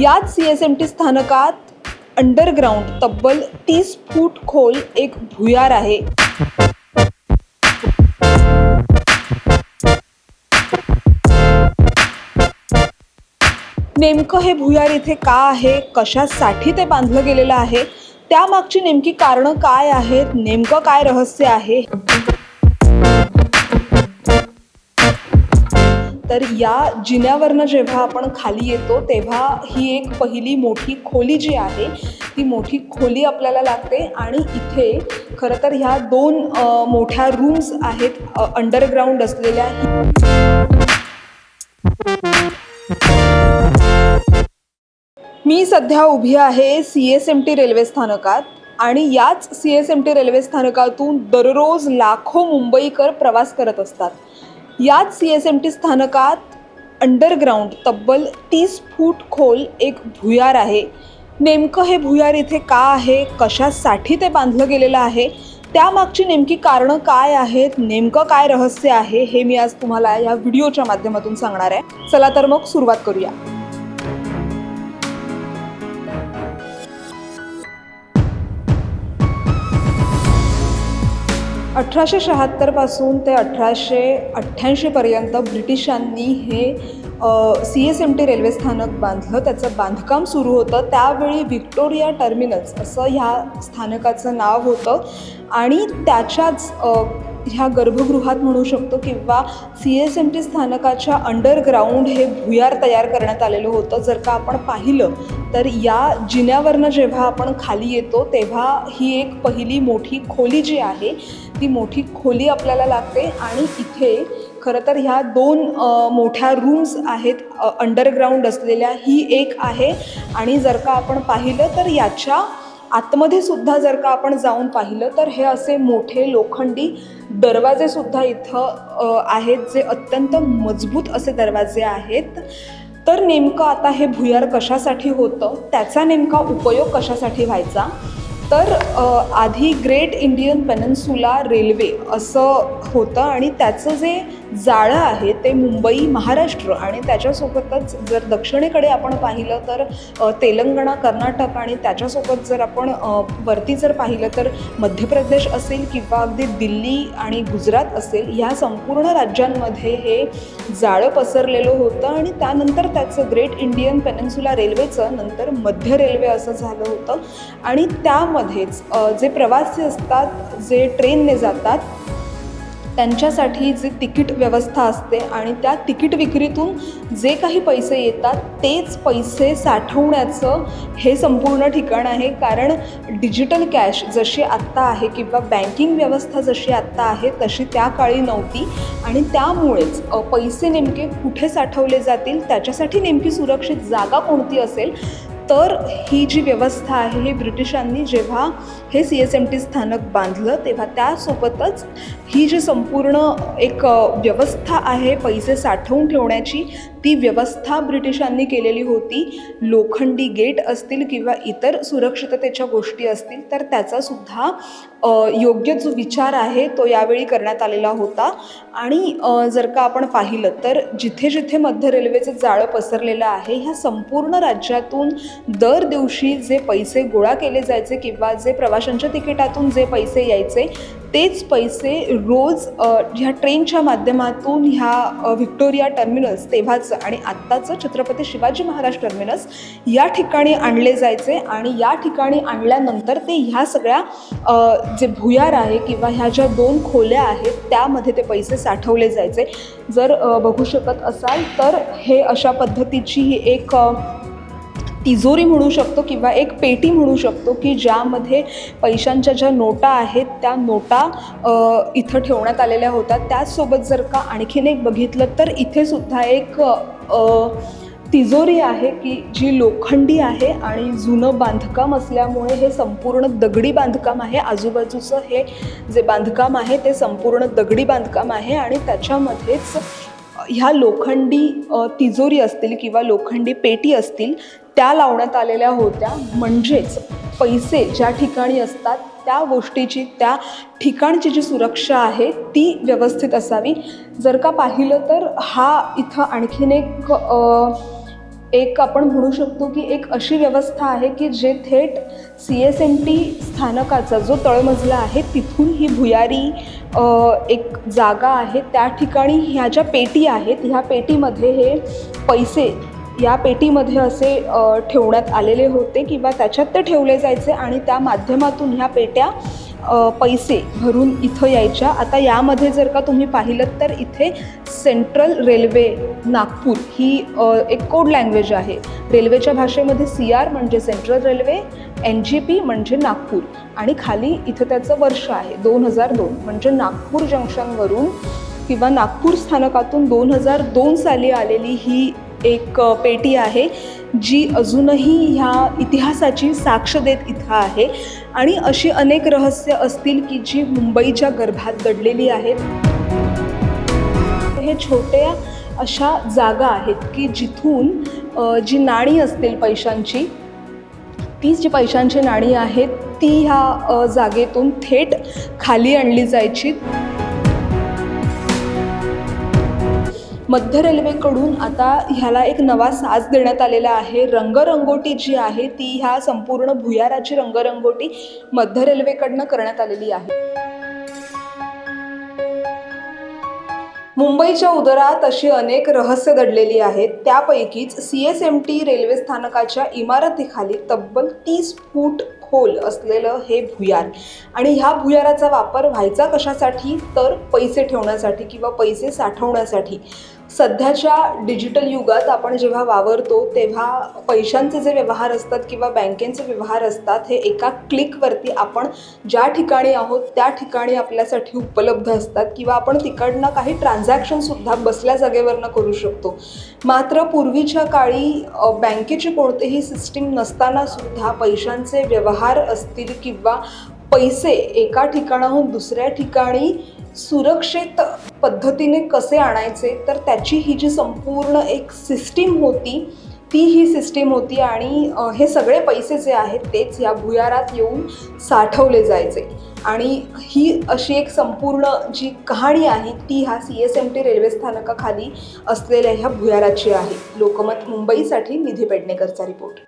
याच C S M T स्थानकात underground तब्बल तीस फूट खोल एक भुयार आहे. नेमकं हे भुयार इथे का आहे? कशासाठी ते बांधलं गेलेलं आहे? त्यामागची नेमकी कारणं काय आहेत? नेमकं काय रहस्य आहे? तर या जिन्यावरनं जेव्हा आपण खाली येतो तेव्हा ही एक पहिली मोठी खोली जी आहे ती मोठी खोली आपल्याला लागते. आणि इथे खरं तर ह्या दोन मोठ्या रूम्स आहेत अंडरग्राऊंड असलेल्या मी सध्या उभी आहे C S M T railway स्थानकात आणि याच C S M T railway स्थानकातून दररोज लाखो मुंबईकर प्रवास करत असतात. याच सी एस एम टी स्थानकात अंडरग्राऊंड तब्बल तीस फूट खोल एक भुयार आहे. नेमकं हे भुयार इथे का आहे? कशासाठी ते बांधलं गेलेलं आहे? त्यामागची नेमकी कारणं काय आहेत? नेमकं काय रहस्य आहे? हे मी आज तुम्हाला या व्हिडिओच्या माध्यमातून सांगणार आहे. चला तर मग सुरुवात करूया. अठराशे शहात्तरपासून ते अठराशे अठ्ठ्याऐंशीपर्यंत ब्रिटिशांनी हे C S M T railway स्थानक बांधलं त्याचं बांधकाम सुरू होतं. त्यावेळी व्हिक्टोरिया टर्मिनल्स असं ह्या स्थानकाचं नाव होतं. आणि त्याच्याच ह्या गर्भगृहात म्हणू शकतो किंवा सी एस एम टी स्थानकाच्या अंडरग्राऊंड हे भुयार तयार करण्यात आलेलं होतं. जर का आपण पाहिलं तर या जिन्यावरनं जेव्हा आपण खाली येतो तेव्हा ही एक पहिली मोठी खोली जी आहे ती मोठी खोली आपल्याला लागते. आणि इथे खरं तर ह्या दोन मोठ्या रूम्स आहेत अंडरग्राऊंड असलेल्या ही एक आहे. आणि जर का आपण पाहिलं तर याच्या आतमध्ये सुद्धा जर का आपण जाऊन पाहिलं तर हे असे मोठे लोखंडी दरवाजे सुद्धा इथं आहेत जे अत्यंत मजबूत असे दरवाजे आहेत. तर नेमकं आता हे भुयार कशासाठी होतं? त्याचा नेमका उपयोग कशासाठी व्हायचा? तर आधी ग्रेट इंडियन पेनन्सुला रेल्वे असं होतं आणि त्याचं जे जाळं आहे ते मुंबई महाराष्ट्र आणि त्याच्यासोबतच जर दक्षिणेकडे आपण पाहिलं तर तेलंगणा कर्नाटक आणि त्याच्यासोबत जर आपण वरती जर पाहिलं तर मध्य प्रदेश असेल किंवा अगदी दिल्ली आणि गुजरात असेल ह्या संपूर्ण राज्यांमध्ये हे जाळं पसरलेलं होतं आणि त्यानंतर त्याचं ग्रेट इंडियन पेनन्सुला रेल्वेचं नंतर मध्य रेल्वे असं झालं होतं. आणि त्यामध्ये अ, जे प्रवासी असतात जे ट्रेनने जातात त्यांच्यासाठी जी तिकीट व्यवस्था असते आणि त्या तिकीट विक्रीतून जे काही पैसे येतात तेच पैसे साठवण्याचं हे संपूर्ण ठिकाण आहे. कारण डिजिटल कॅश जशी आत्ता आहे किंवा बँकिंग व्यवस्था जशी आत्ता आहे तशी त्या काळी नव्हती. आणि त्यामुळेच पैसे नेमके कुठे साठवले जातील त्याच्यासाठी नेमकी सुरक्षित जागा कोणती असेल तर ही जी व्यवस्था आहे हे ब्रिटिशांनी जेव्हा हे सी एस एम टी स्थानक बांधलं तेव्हा त्यासोबतच ही जी संपूर्ण एक व्यवस्था आहे पैसे साठवून ठेवण्याची ती व्यवस्था ब्रिटिशांनी केलेली होती. लोखंडी गेट असतील किंवा इतर सुरक्षिततेच्या गोष्टी असतील तर त्याचासुद्धा योग्य जो विचार आहे तो यावेळी करण्यात आलेला होता. आणि जर का आपण पाहिलं तर जिथे जिथे मध्य रेल्वेचं जाळं पसरलेलं आहे ह्या संपूर्ण राज्यातून दर दिवशी जे पैसे गोळा केले जायचे किंवा जे प्रवाशांच्या तिकिटातून जे पैसे यायचे तेच पैसे रोज ह्या ट्रेनच्या माध्यमातून ह्या व्हिक्टोरिया टर्मिनस तेव्हाचं आणि आत्ताचं छत्रपती शिवाजी महाराज टर्मिनस या ठिकाणी आणले जायचे आणि या ठिकाणी आणल्यानंतर ते ह्या सगळ्या जे भुयार आहे किंवा ह्या ज्या दोन खोल्या आहेत त्यामध्ये ते पैसे साठवले जायचे. जर बघू शकत असाल तर हे अशा पद्धतीची ही एक तिजोरी म्हणू शकतो किंवा एक पेटी म्हणू शकतो की ज्यामध्ये पैशांच्या ज्या नोटा आहेत त्या नोटा इथं ठेवण्यात आलेल्या होत्या. त्याचसोबत जर का आणखीन एक बघितलं तर इथे सुद्धा एक तिजोरी आहे की जी लोखंडी आहे आणि जुनं बांधकाम असल्यामुळे हे संपूर्ण दगडी बांधकाम आहे. आजूबाजूचं हे जे बांधकाम आहे ते संपूर्ण दगडी बांधकाम आहे आणि त्याच्यामध्येच ह्या लोखंडी तिजोरी असतील किंवा लोखंडी पेटी असतील त्या लावण्यात आलेल्या होत्या. म्हणजेच पैसे ज्या ठिकाणी असतात त्या गोष्टीची त्या ठिकाणची जी सुरक्षा आहे ती व्यवस्थित असावी. जर का पाहिलं तर हा इथं आणखीन एक एक आपण म्हणू शकतो की एक अशी व्यवस्था आहे की जे थेट सी एस एम टी स्थानकाचा जो तळमजला आहे तिथून ही भुयारी एक जागा आहे. त्या ठिकाणी ह्या ज्या पेटी आहेत ह्या पेटीमध्ये हे पैसे या पेटीमध्ये असे ठेवण्यात आलेले होते किंवा त्याच्यात ते ठेवले जायचे आणि त्या माध्यमातून ह्या पेट्या पैसे भरून इथं यायच्या. आता यामध्ये जर का तुम्ही पाहिलं तर इथे सेंट्रल रेल्वे नागपूर ही एक कोड लँग्वेज आहे. रेल्वेच्या भाषेमध्ये सी आर म्हणजे central railway N G P म्हणजे नागपूर. आणि खाली इथं त्याचं वर्ष आहे दोन हजार दोन. म्हणजे नागपूर जंक्शनवरून किंवा नागपूर स्थानकातून दोन हजार दोन साली आलेली ही एक पेटी आहे जी अजूनही ह्या इतिहासाची साक्ष देत इथं आहे. आणि अशी अनेक रहस्य असतील की जी मुंबईच्या गर्भात दडलेली आहेत. हे छोट्या अशा जागा आहेत की जिथून जी नाणी असतील पैशांची ती जी पैशांची नाणी आहेत ती ह्या जागेतून थेट खाली आणली जायची. मध्य रेल्वेकडून आता ह्याला एक नवा साज देण्यात आलेला आहे. रंगरंगोटी जी आहे ती ह्या संपूर्ण भुयाराची रंगरंगोटी मध्य रेल्वेकडनं करण्यात आलेली आहे. मुंबईच्या उदरात अशी अनेक रहस्य दडलेली आहेत. त्यापैकीच C S M T railway स्थानकाच्या इमारतीखाली तब्बल तीस फूट खोल असलेलं हे भुयार. आणि ह्या भुयाराचा वापर व्हायचा कशासाठी? तर पैसे ठेवण्यासाठी किंवा पैसे साठवण्यासाठी. सध्याच्या डिजिटल युगात आपण जेव्हा वावरतो तेव्हा पैशांचे जे व्यवहार असतात किंवा बँकेचे व्यवहार असतात हे एका क्लिकवरती आपण ज्या ठिकाणी आहोत त्या ठिकाणी आपल्यासाठी उपलब्ध असतात किंवा आपण तिकडनं काही ट्रान्झॅक्शनसुद्धा बसल्या जागेवरनं करू शकतो. मात्र पूर्वीच्या काळी बँकेची कोणतीही सिस्टीम नसतानासुद्धा पैशांचे व्यवहार असतील किंवा पैसे एका ठिकाणाहून दुसऱ्या ठिकाणी सुरक्षित पद्धतीने कसे आणायचे तर त्याची ही जी संपूर्ण एक सिस्टीम होती ती ही सिस्टीम होती आणि हे सगळे पैसे जे आहेत तेच या भुयारात येऊन साठवले जायचे. आणि ही अशी एक संपूर्ण जी कहाणी आहे ती ह्या C S M T railway स्थानकाखाली असलेल्या ह्या भुयाराची आहे. लोकमत मुंबईसाठी निधी पेडणेकरचा रिपोर्ट